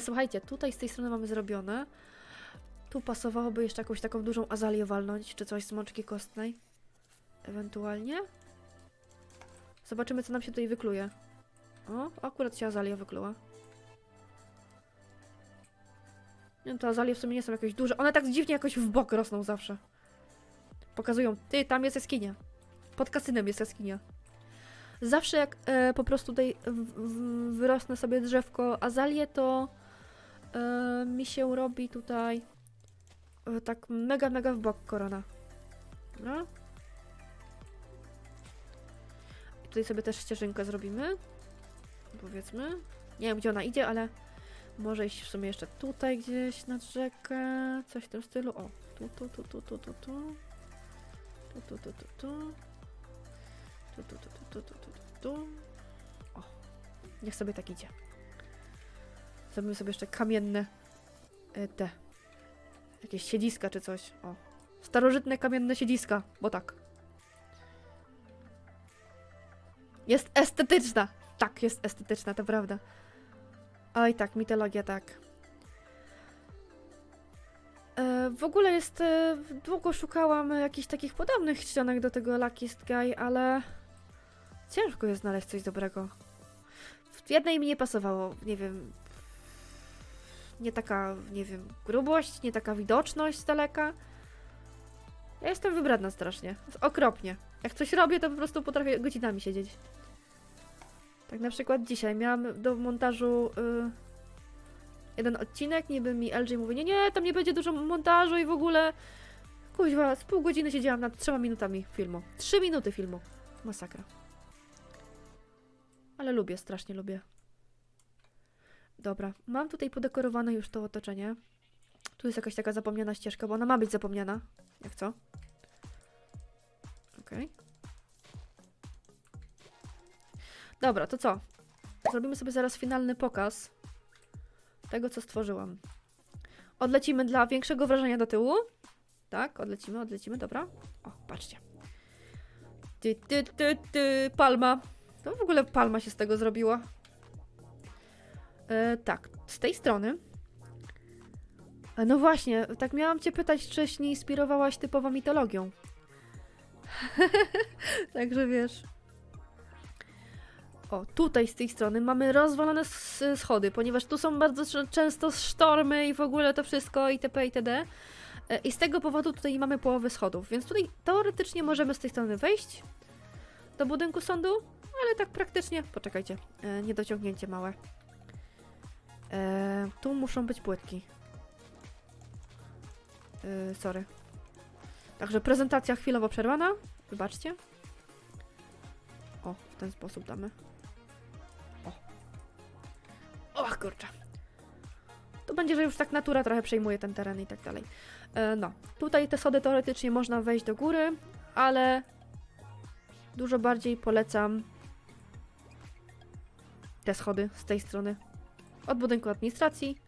Słuchajcie, tutaj z tej strony mamy zrobione. Tu pasowałoby jeszcze jakąś taką dużą azalię walnąć, czy coś z mączki kostnej. Ewentualnie. Zobaczymy, co nam się tutaj wykluje. O, akurat się azalia wykluła. Nie wiem, to azalie w sumie nie są jakieś duże. One tak dziwnie jakoś w bok rosną zawsze. Pokazują, ty, tam jest jaskinia. Pod kasynem jest jaskinia. Zawsze jak e, po prostu tutaj w, w, wyrosnę sobie drzewko azalię, to mi się robi tutaj yy, tak mega, mega w bok korona. No. I tutaj sobie też ścieżynkę zrobimy. Powiedzmy. Nie wiem, gdzie ona idzie, ale może iść w sumie jeszcze tutaj gdzieś nad rzekę. Coś w tym stylu. O, tu, tu, tu, tu, tu, tu, tu. Tu, tu, tu, tu, tu. Tu, tu, tu, tu, tu, tu, tu, tu. O, niech sobie tak idzie. Zrobimy sobie jeszcze kamienne e, te. Jakieś siedziska czy coś. O. Starożytne kamienne siedziska, bo tak. Jest estetyczna. Tak, jest estetyczna, to prawda. Oj, tak, mitologia, tak. E, w ogóle jest. E, długo szukałam jakichś takich podobnych ścianek do tego Luckiest Guy, ale. Ciężko jest znaleźć coś dobrego. W jednej mi nie pasowało, nie wiem. Nie taka, nie wiem, grubość, nie taka widoczność z daleka. Ja jestem wybredna strasznie. Okropnie. Jak coś robię, to po prostu potrafię godzinami siedzieć. Tak na przykład dzisiaj miałam do montażu y, jeden odcinek, niby mi LG mówi, nie, nie, tam nie będzie dużo montażu i w ogóle kuźwa, z pół godziny siedziałam nad trzema minutami filmu. Trzy minuty filmu. Masakra. Ale lubię, strasznie lubię. Dobra, mam tutaj podekorowane już to otoczenie. Tu jest jakaś taka zapomniana ścieżka, bo ona ma być zapomniana. Jak co? Okej. Dobra, to co? Zrobimy sobie zaraz finalny pokaz tego, co stworzyłam. Odlecimy dla większego wrażenia do tyłu. Tak, odlecimy, odlecimy, dobra. O, patrzcie. Ty, ty, ty, ty, palma. To w ogóle palma się z tego zrobiła. E, tak, z tej strony. E, No właśnie, tak miałam cię pytać, czyś nie inspirowałaś typowo mitologią. Także wiesz. O, tutaj z tej strony mamy rozwalone schody, ponieważ tu są bardzo często sztormy i w ogóle to wszystko itp. itd. E, I z tego powodu tutaj nie mamy połowy schodów, więc tutaj teoretycznie możemy z tej strony wejść do budynku sądu, ale tak praktycznie, poczekajcie, niedociągnięcie małe. E, tu muszą być płytki. E, sorry. Także prezentacja chwilowo przerwana, wybaczcie. O, w ten sposób damy. O. O, kurczę. To będzie, że już tak natura trochę przejmuje ten teren i tak dalej. E, no, tutaj te schody teoretycznie można wejść do góry, ale dużo bardziej polecam te schody z tej strony. Od budynku administracji.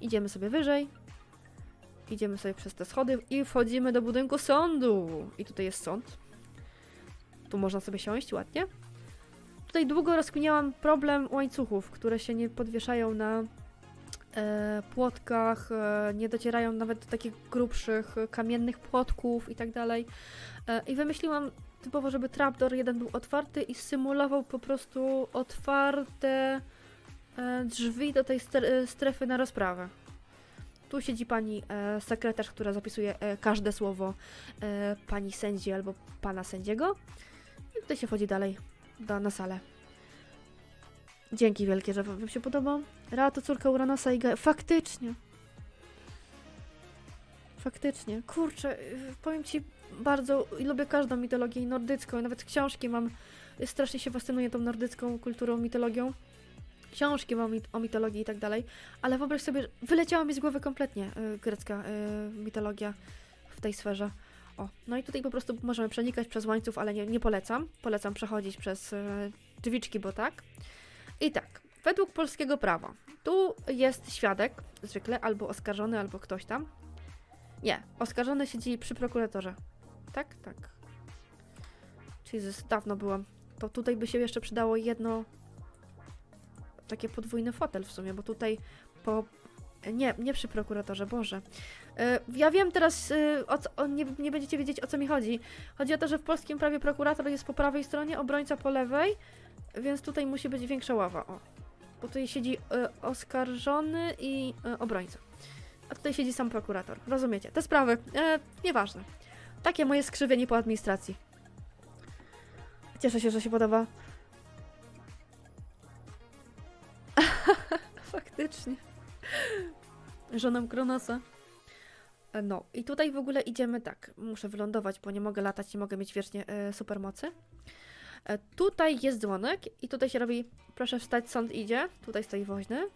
Idziemy sobie wyżej. Idziemy sobie przez te schody i wchodzimy do budynku sądu. I tutaj jest sąd. Tu można sobie siąść ładnie. Tutaj długo rozkminiałam problem łańcuchów, które się nie podwieszają na e, płotkach, e, nie docierają nawet do takich grubszych e, kamiennych płotków i tak dalej. E, I wymyśliłam typowo, żeby trapdoor jeden był otwarty i symulował po prostu otwarte drzwi do tej e, strefy na rozprawę. Tu siedzi pani e, sekretarz, która zapisuje e, każde słowo e, pani sędzi albo pana sędziego. I tutaj się wchodzi dalej do, na salę. Dzięki wielkie, że wam się podoba. Ra córka Uranosa i Ga... Faktycznie. Faktycznie. Kurczę, y, powiem ci bardzo, lubię każdą mitologię i nordycką, nawet książki mam, strasznie się fascynuję tą nordycką kulturą, mitologią. Książki o mitologii i tak dalej, ale wyobraź sobie, wyleciała mi z głowy kompletnie y, grecka y, mitologia w tej sferze. O, no i tutaj po prostu możemy przenikać przez łańcuch, ale nie, nie polecam. Polecam przechodzić przez y, drzwiczki, bo tak. I tak, według polskiego prawa, tu jest świadek, zwykle, albo oskarżony, albo ktoś tam. Nie, oskarżony siedzi przy prokuratorze. Tak, tak. Jesus, dawno byłam. To tutaj by się jeszcze przydało jedno takie podwójny fotel w sumie, bo tutaj po... Nie, nie przy prokuratorze, Boże. E, Ja wiem teraz, e, o co, o, nie, nie będziecie wiedzieć o co mi chodzi. Chodzi o to, że w polskim prawie prokurator jest po prawej stronie, obrońca po lewej, więc tutaj musi być większa ława. O. Bo tutaj siedzi e, oskarżony i obrońca. A tutaj siedzi sam prokurator. Rozumiecie? Te sprawy, e, nieważne. Takie moje skrzywienie po administracji. Cieszę się, że się podoba. Faktycznie. Żoną Kronosa. E, No, i tutaj w ogóle idziemy tak. Muszę wylądować, bo nie mogę latać, nie mogę mieć wiecznie e, supermocy. E, tutaj jest dzwonek i tutaj się robi proszę wstać, sąd idzie. Tutaj stoi woźny.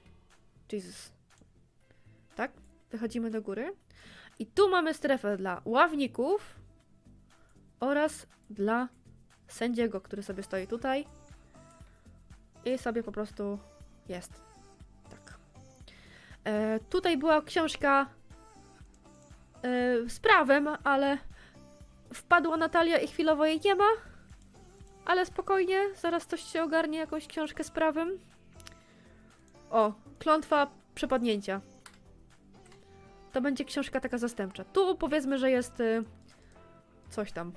Jesus. Tak, wychodzimy do góry. I tu mamy strefę dla ławników oraz dla sędziego, który sobie stoi tutaj. I sobie po prostu jest. E, tutaj była książka e, z prawem, ale wpadła Natalia i chwilowo jej nie ma. Ale spokojnie, zaraz coś się ogarnie, jakąś książkę z prawem. O, klątwa przepadnięcia. To będzie książka taka zastępcza. Tu powiedzmy, że jest y, coś tam.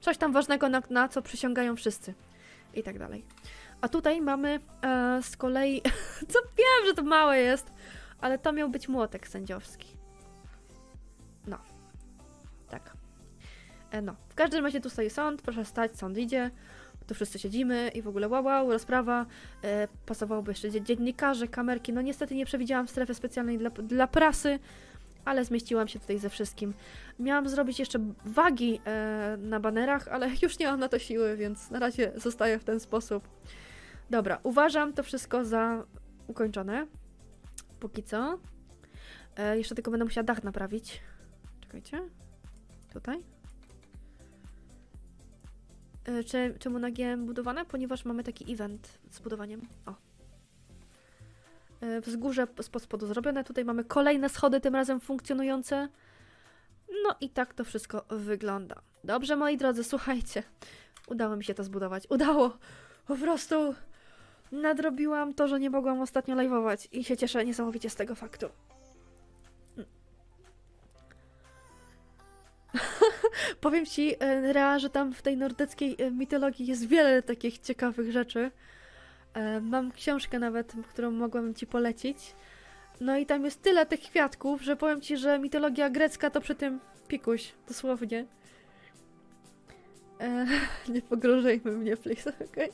Coś tam ważnego, na, na co przysięgają wszyscy. I tak dalej. A tutaj mamy e, z kolei. co wiem, że to małe jest, ale to miał być młotek sędziowski. No. Tak. E, no. W każdym razie tu stoi sąd, proszę stać, sąd idzie. Tu wszyscy siedzimy i w ogóle wow, wow rozprawa. E, pasowałoby jeszcze dzie- dziennikarze, kamerki. No niestety nie przewidziałam strefy specjalnej dla, dla prasy, ale zmieściłam się tutaj ze wszystkim. Miałam zrobić jeszcze wagi e, na banerach, ale już nie mam na to siły, więc na razie zostaję w ten sposób. Dobra, uważam to wszystko za ukończone. Póki co. E, jeszcze tylko będę musiała dach naprawić. Czekajcie. Tutaj. E, Cze- Czemu na GM budowane? Ponieważ mamy taki event z budowaniem. O. E, Wzgórze spod spodu zrobione. Tutaj mamy kolejne schody, tym razem funkcjonujące. No i tak to wszystko wygląda. Dobrze, moi drodzy, słuchajcie. Udało mi się to zbudować. Udało! Po prostu nadrobiłam to, że nie mogłam ostatnio live'ować i się cieszę niesamowicie z tego faktu. Powiem ci, e, Rea, że tam w tej nordyckiej e, mitologii jest wiele takich ciekawych rzeczy. E, Mam książkę nawet, którą mogłabym ci polecić. No i tam jest tyle tych kwiatków, że powiem ci, że mitologia grecka to przy tym pikuś, dosłownie. E, nie pogrożejmy mnie, please, okej?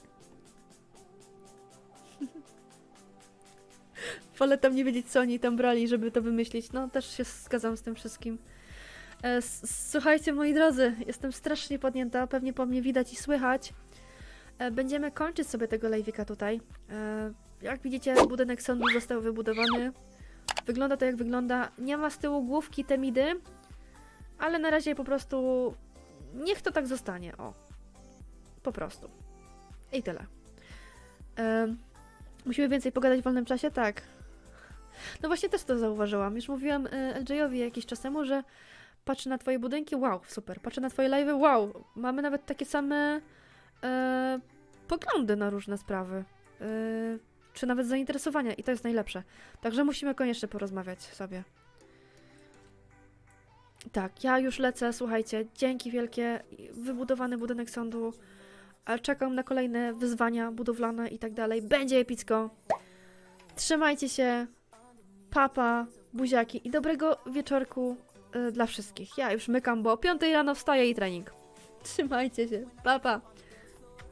Wolę tam nie wiedzieć, co oni tam brali, żeby to wymyślić. No, też się zgadzam z tym wszystkim. E, Słuchajcie, moi drodzy, jestem strasznie podnięta, pewnie po mnie widać i słychać. E, Będziemy kończyć sobie tego live'ika tutaj. E, Jak widzicie, budynek sądu został wybudowany. Wygląda to jak wygląda. Nie ma z tyłu główki Temidy, ale na razie po prostu niech to tak zostanie. O. Po prostu. I tyle. E, Musimy więcej pogadać w wolnym czasie? Tak. No właśnie też to zauważyłam. Już mówiłam LJ-owi jakiś czas temu, że patrzę na twoje budynki, wow, super. Patrzę na twoje live'y, wow. Mamy nawet takie same e, poglądy na różne sprawy. E, czy nawet zainteresowania i to jest najlepsze. Także musimy koniecznie porozmawiać sobie. Tak, ja już lecę, słuchajcie, dzięki wielkie, wybudowany budynek sądu, czekam na kolejne wyzwania budowlane i tak dalej. Będzie epicko. Trzymajcie się, papa, buziaki i dobrego wieczorku y, dla wszystkich. Ja już mykam, bo o 5 rano wstaję i trening. Trzymajcie się, papa. Pa.